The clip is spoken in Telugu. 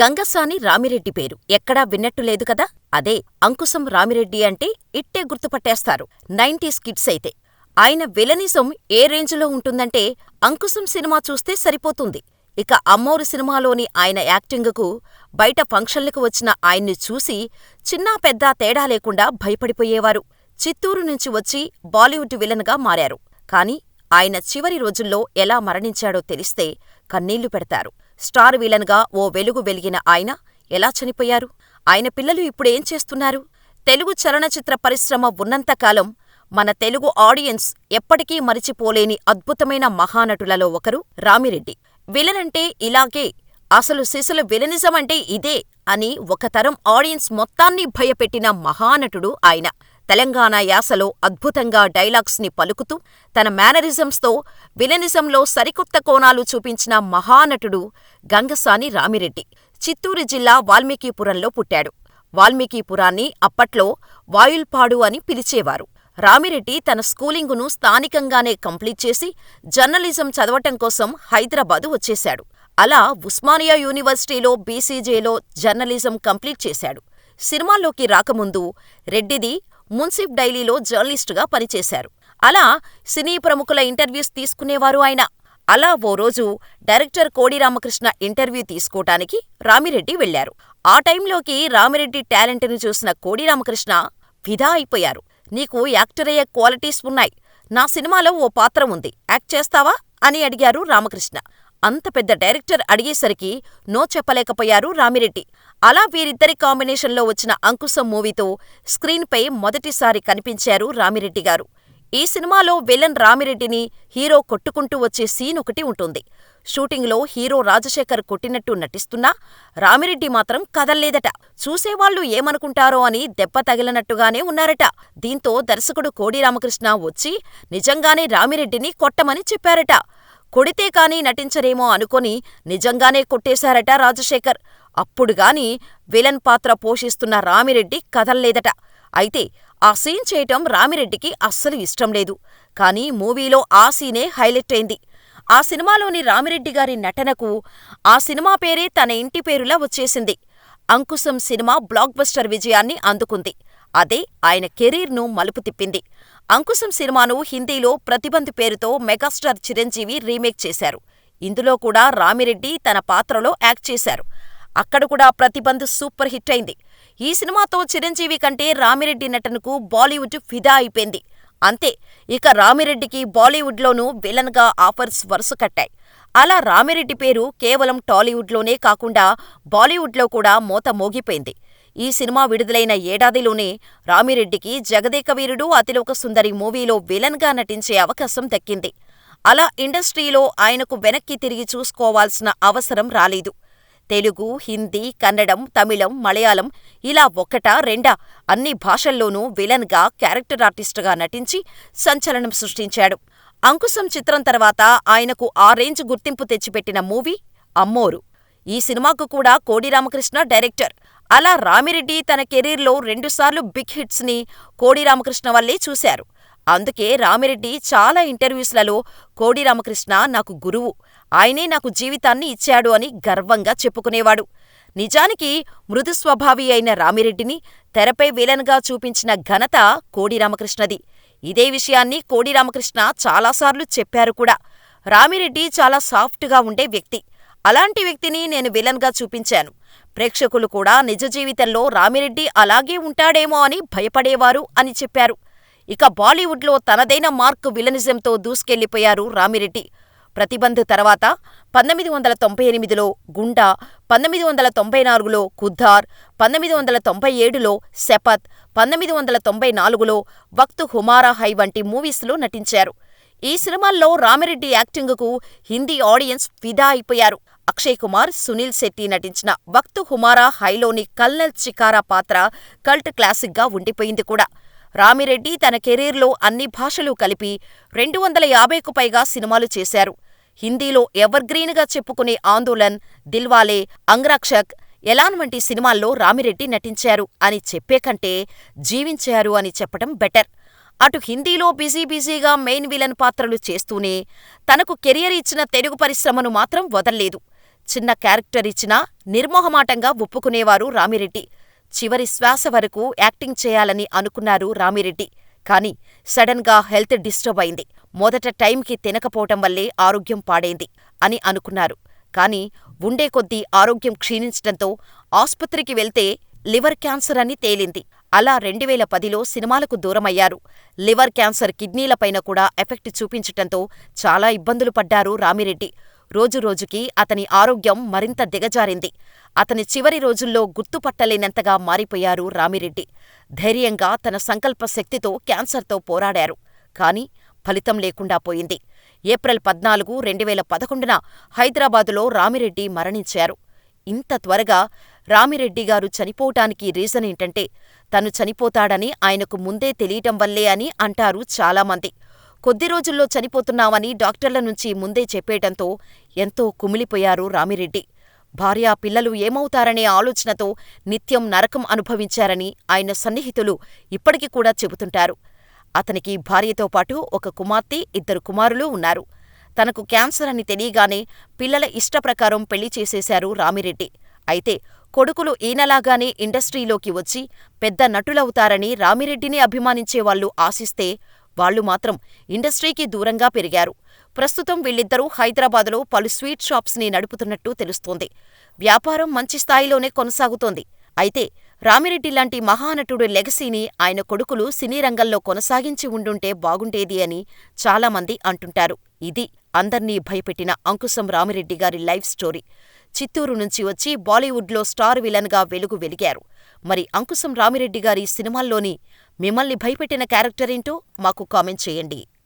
గంగసాని రామిరెడ్డి పేరు. ఎక్కడా విన్నట్టు లేదు కదా? అదే అంకుశం రామిరెడ్డి అంటే ఇట్టే గుర్తుపట్టేస్తారు. నైంటీస్ కిడ్స్ అయితే. ఆయన విలనిజం ఏ రేంజ్లో ఉంటుందంటే అంకుశం సినిమా చూస్తే సరిపోతుంది. ఇక అమ్మోరు సినిమాలోని ఆయన యాక్టింగుకు బయట ఫంక్షన్లకు వచ్చిన ఆయన్ని చూసి చిన్నా పెద్దా తేడా లేకుండా భయపడిపోయేవారు. చిత్తూరు నుంచి వచ్చి బాలీవుడ్ విలన్గా మారారు. కాని ఆయన చివరి రోజుల్లో ఎలా మరణించాడో తెలిస్తే కన్నీళ్ళు పెడతారు. స్టార్ విలన్గా ఓ వెలుగు వెలిగిన ఆయన ఎలా చనిపోయారు? ఆయన పిల్లలు ఇప్పుడేం చేస్తున్నారు? తెలుగు చలనచిత్ర పరిశ్రమ ఉన్నంతకాలం మన తెలుగు ఆడియన్స్ ఎప్పటికీ మరిచిపోలేని అద్భుతమైన మహానటులలో ఒకరు రామిరెడ్డి. విలనంటే ఇలాగే అసలు సిసలు విలనిజమంటే ఇదే అని ఒక తరం ఆడియన్స్ మొత్తాన్ని భయపెట్టిన మహానటుడు ఆయన. తెలంగాణ యాసలో అద్భుతంగా డైలాగ్స్ని పలుకుతూ తన మేనరిజమ్స్తో విలనిజంలో సరికొత్త కోణాలు చూపించిన మహానటుడు గంగసాని రామిరెడ్డి చిత్తూరు జిల్లా వాల్మీకిపురంలో పుట్టాడు. వాల్మీకిపురాన్ని అప్పట్లో వాయుల్పాడు అని పిలిచేవారు. రామిరెడ్డి తన స్కూలింగును స్థానికంగానే కంప్లీట్ చేసి జర్నలిజం చదవటం కోసం హైదరాబాదు వచ్చేశాడు. అలా ఉస్మానియా యూనివర్సిటీలో బీసీజేలో జర్నలిజం కంప్లీట్ చేశాడు. సినిమాల్లోకి రాకముందు రెడ్డిది మున్సిఫ్ డైలీలో జర్నలిస్టుగా పనిచేశారు. అలా సినీ ప్రముఖుల ఇంటర్వ్యూస్ తీసుకునేవారు ఆయన. అలా ఓ రోజు డైరెక్టర్ కోడి రామకృష్ణ ఇంటర్వ్యూ తీసుకోటానికి రామిరెడ్డి వెళ్ళారు ఆ టైంలోకి రామిరెడ్డి టాలెంట్ను చూసిన కోడి రామకృష్ణ ఫిదా అయిపోయారు. నీకు యాక్టరయ్యే క్వాలిటీస్ ఉన్నాయి. నా సినిమాలో ఓ పాత్ర ఉంది. యాక్ట్ చేస్తావా? అని అడిగారు రామకృష్ణ. అంత పెద్ద డైరెక్టర్ అడిగేసరికి నో చెప్పలేకపోయారు రామిరెడ్డి. అలా వీరిద్దరి కాంబినేషన్లో వచ్చిన అంకుశం మూవీతో స్క్రీన్పై మొదటిసారి కనిపించారు రామిరెడ్డి గారు. ఈ సినిమాలో విలన్ రామిరెడ్డిని హీరో కొట్టుకుంటూ వచ్చే సీన్ ఒకటి ఉంటుంది. షూటింగ్లో హీరో రాజశేఖర్ కొట్టినట్టు నటిస్తున్నా రామిరెడ్డి మాత్రం కదల్లేదట. చూసేవాళ్ళు ఏమనుకుంటారో అని దెబ్బ తగిలినట్టుగానే ఉన్నారట. దీంతో దర్శకుడు కోడి రామకృష్ణ వచ్చి నిజంగానే రామిరెడ్డిని కొట్టమని చెప్పారట. కొడితే కాని నటించరేమో అనుకొని నిజంగానే కొట్టేశారట రాజశేఖర్. అప్పుడుగాని విలన్ పాత్ర పోషిస్తున్న రామిరెడ్డి కదల్లేదట. అయితే ఆ సీన్ చేయటం రామిరెడ్డికి అస్సలు ఇష్టం లేదు. కానీ మూవీలో ఆ సీనే హైలైట్ అయింది. ఆ సినిమాలోని రామిరెడ్డిగారి నటనకు ఆ సినిమా పేరే తన ఇంటి పేరులా వచ్చేసింది. అంకుశం సినిమా బ్లాక్బస్టర్ విజయాన్ని అందుకుంది. అదే ఆయన కెరీర్ను మలుపు తిప్పింది. అంకుశం సినిమాను హిందీలో ప్రతిబంధ్ పేరుతో మెగాస్టార్ చిరంజీవి రీమేక్ చేశారు. ఇందులో కూడా రామిరెడ్డి తన పాత్రలో యాక్ట్ చేశారు. అక్కడ కూడా ప్రతిబంధ్ సూపర్ హిట్ అయింది. ఈ సినిమాతో చిరంజీవి కంటే రామిరెడ్డి నటనకు బాలీవుడ్ ఫిదా అయిపోయింది. అంతే ఇక రామిరెడ్డికి బాలీవుడ్లోనూ విలన్గా ఆఫర్స్ వరుస కట్టాయి. అలా రామిరెడ్డి పేరు కేవలం టాలీవుడ్లోనే కాకుండా బాలీవుడ్లో కూడా మోత మోగిపోయింది. ఈ సినిమా విడుదలైన ఏడాదిలోనే రామిరెడ్డికి జగదేక వీరుడు అతిలోక సుందరి మూవీలో విలన్గా నటించే అవకాశం దక్కింది. అలా ఇండస్ట్రీలో ఆయనకు వెనక్కి తిరిగి చూసుకోవాల్సిన అవసరం రాలేదు. తెలుగు హిందీ కన్నడం తమిళం మలయాళం ఇలా ఒకటా రెండా అన్ని భాషల్లోనూ విలన్గా క్యారెక్టర్ ఆర్టిస్టుగా నటించి సంచలనం సృష్టించాడు. అంకుశం చిత్రం తర్వాత ఆయనకు ఆ రేంజ్ గుర్తింపు తెచ్చిపెట్టిన మూవీ అమ్మోరు. ఈ సినిమాకు కూడా కోడి రామకృష్ణ డైరెక్టర్. అలా రామిరెడ్డి తన కెరీర్లో రెండుసార్లు బిగ్ హిట్స్ని కోడి రామకృష్ణ వల్లే చూశారు. అందుకే రామిరెడ్డి చాలా ఇంటర్వ్యూస్లలో కోడి రామకృష్ణ నాకు గురువు ఆయనే నాకు జీవితాన్ని ఇచ్చాడు అని గర్వంగా చెప్పుకునేవాడు. నిజానికి మృదు స్వభావి అయిన రామిరెడ్డిని తెరపై విలన్గా చూపించిన ఘనత కోడి రామకృష్ణది. ఇదే విషయాన్ని కోడి రామకృష్ణ చాలాసార్లు చెప్పారు కూడా. రామిరెడ్డి చాలా సాఫ్ట్గా ఉండే వ్యక్తి. అలాంటి వ్యక్తిని నేను విలన్గా చూపించాను. ప్రేక్షకులు కూడా నిజ జీవితంలో రామిరెడ్డి అలాగే ఉంటాడేమో అని భయపడేవారు అని చెప్పారు. ఇక బాలీవుడ్లో తనదైన మార్క్ విలనిజంతో దూసుకెళ్ళిపోయారు రామిరెడ్డి. ప్రతిబంధ్ తర్వాత పంతొమ్మిది వందల తొంభై ఎనిమిదిలో గుండా పంతొమ్మిది వందల తొంభై నాలుగులో ఖుద్దార్ పంతొమ్మిది వందల తొంభై ఏడులో శపథ్ పంతొమ్మిది వందల తొంభై నాలుగులో వక్త్ హుమారా హై వంటి మూవీస్లో నటించారు. ఈ సినిమాల్లో రామిరెడ్డి యాక్టింగుకు హిందీ ఆడియన్స్ ఫిదా అయిపోయారు. అక్షయ్ కుమార్ సునీల్ శెట్టి నటించిన వక్తు హుమారా హైలోని కల్నల్ చికారా పాత్ర కల్ట్ క్లాసిక్గా ఉండిపోయింది కూడా. రామిరెడ్డి తన కెరీర్లో అన్ని భాషలు కలిపి రెండు వందల యాభైకు పైగా సినిమాలు చేశారు. హిందీలో ఎవర్గ్రీన్గా చెప్పుకునే ఆందోళన్ దిల్వాలే అంగ్రక్షక్ ఎలాన్ వంటి సినిమాల్లో రామిరెడ్డి నటించారు అని చెప్పే కంటే జీవించారు అని చెప్పటం బెటర్. అటు హిందీలో బిజీ బిజీగా మెయిన్ విలన్ పాత్రలు చేస్తూనే తనకు కెరియర్ ఇచ్చిన తెలుగు పరిశ్రమను మాత్రం వదల్లేదు. చిన్న క్యారెక్టర్ ఇచ్చినా నిర్మొహమాటంగా ఒప్పుకునేవారు రామిరెడ్డి. చివరి శ్వాస వరకు యాక్టింగ్ చేయాలని అనుకున్నారు రామిరెడ్డి. కానీ సడన్గా హెల్త్ డిస్టర్బ్ అయింది. మొదట టైంకి తినకపోవటం వల్లే ఆరోగ్యం పాడైంది అని అనుకున్నారు. కానీ ఉండే కొద్దీ ఆరోగ్యం క్షీణించటంతో ఆస్పత్రికి వెళ్తే లివర్ క్యాన్సర్ అని తేలింది. అలా రెండువేల పదిలో సినిమాలకు దూరమయ్యారు. లివర్ క్యాన్సర్ కిడ్నీలపైన కూడా ఎఫెక్ట్ చూపించటంతో చాలా ఇబ్బందులు పడ్డారు రామిరెడ్డి. రోజురోజుకి అతని ఆరోగ్యం మరింత దిగజారింది. అతని చివరి రోజుల్లో గుర్తుపట్టలేనంతగా మారిపోయారు రామిరెడ్డి. ధైర్యంగా తన సంకల్ప శక్తితో క్యాన్సర్తో పోరాడారు. కాని ఫలితం లేకుండా పోయింది. ఏప్రిల్ పద్నాలుగు, రెండువేల పదకొండున హైదరాబాదులో రామిరెడ్డి మరణించారు. ఇంత త్వరగా రామిరెడ్డిగారు చనిపోవటానికి రీజనేంటంటే తను చనిపోతాడని ఆయనకు ముందే తెలియటం వల్లే అని అంటారు చాలామంది. కొద్ది రోజుల్లో చనిపోతున్నామని డాక్టర్ల నుంచి ముందే చెప్పేయటంతో ఎంతో కుమిలిపోయారు రామిరెడ్డి. భార్య, పిల్లలు ఏమవుతారనే ఆలోచనతో నిత్యం నరకం అనుభవించారని ఆయన సన్నిహితులు ఇప్పటికి కూడా చెబుతుంటారు. అతనికి భార్యతో పాటు ఒక కుమార్తె, ఇద్దరు కుమారులు ఉన్నారు. తనకు క్యాన్సర్ అని తెలియగానే పిల్లల ఇష్టప్రకారం పెళ్ళి చేసేశారు రామిరెడ్డి. అయితే కొడుకులు ఈయనలాగానే ఇండస్ట్రీలోకి వచ్చి పెద్ద నటులవుతారని రామిరెడ్డిని అభిమానించేవాళ్ళు ఆశిస్తే వాళ్ళు మాత్రం ఇండస్ట్రీకి దూరంగా పెరిగారు. ప్రస్తుతం వీళ్ళిద్దరూ హైదరాబాదులో పలు స్వీట్ షాప్స్ని నడుపుతున్నట్టు తెలుస్తోంది. వ్యాపారం మంచి స్థాయిలోనే కొనసాగుతోంది. అయితే రామిరెడ్డిలాంటి మహానటుడి లెగసీని ఆయన కొడుకులు సినీ రంగంలో కొనసాగించి ఉండుంటే బాగుండేది అని చాలామంది అంటుంటారు. ఇది అందర్నీ భయపెట్టిన అంకుశం రామిరెడ్డిగారి లైఫ్ స్టోరీ. చిత్తూరు నుంచి వచ్చి బాలీవుడ్లో స్టార్ విలన్గా వెలుగు వెలిగారు. మరి అంకుశం రామిరెడ్డి గారి సినిమాల్లోని మిమ్మల్ని భయపెట్టిన క్యారెక్టరేంటో మాకు కామెంట్ చేయండి.